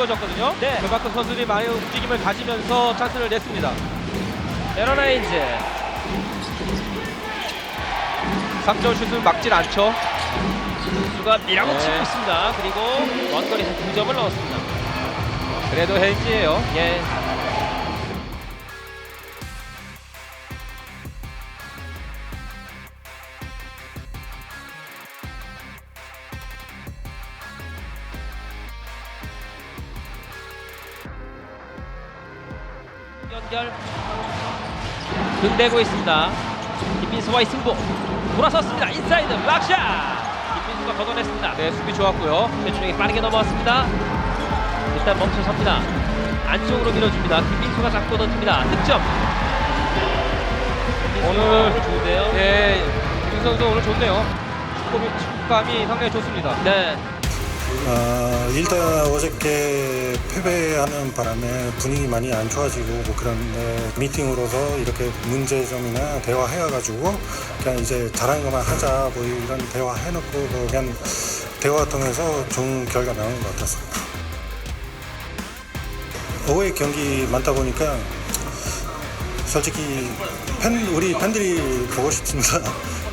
이루어졌거든요. 네. 그만큼 선수들이 많이 움직임을 가지면서 찬스를 냈습니다. 에러나인즈 3점 슛을 막질 않죠. 선수가 밀어붙이고 네. 있습니다. 그리고 원거리에서 2점을 넣었습니다. 그래도 헤인지예요. 예. 연결 등대고 있습니다. 김민수와의 승부 돌아섰습니다. 인사이드 락샷 김민수가 걷어냈습니다. 네, 수비 좋았고요. 최준영이 빠르게 넘어왔습니다. 일단 멈춰섭니다. 안쪽으로 밀어줍니다. 김민수가 잡고 던집니다. 득점. 오늘- 좋은데요. 네, 김민 선수 오늘 좋네요. 축구감이 상당히 좋습니다. 네. 아, 일단 어저께 패배하는 바람에 분위기 많이 안 좋아지고 뭐 그런데 미팅으로서 이렇게 문제점이나 대화해가지고 그냥 이제 잘하는 것만 하자 뭐 이런 대화 해놓고 뭐 그냥 대화 통해서 좋은 결과 나온 것 같았습니다. 어웨이 경기 많다 보니까 솔직히 팬 우리 팬들이 보고 싶습니다.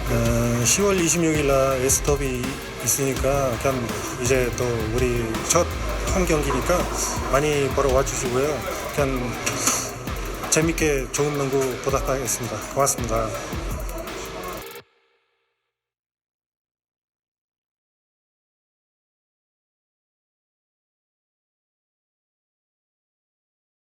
어, 10월 26일 날 에스더비 있으니까 그냥 이제 또 우리 첫 홈 경기니까 많이 보러 와주시고요. 그냥 재밌게 좋은 농구 보답하겠습니다. 고맙습니다.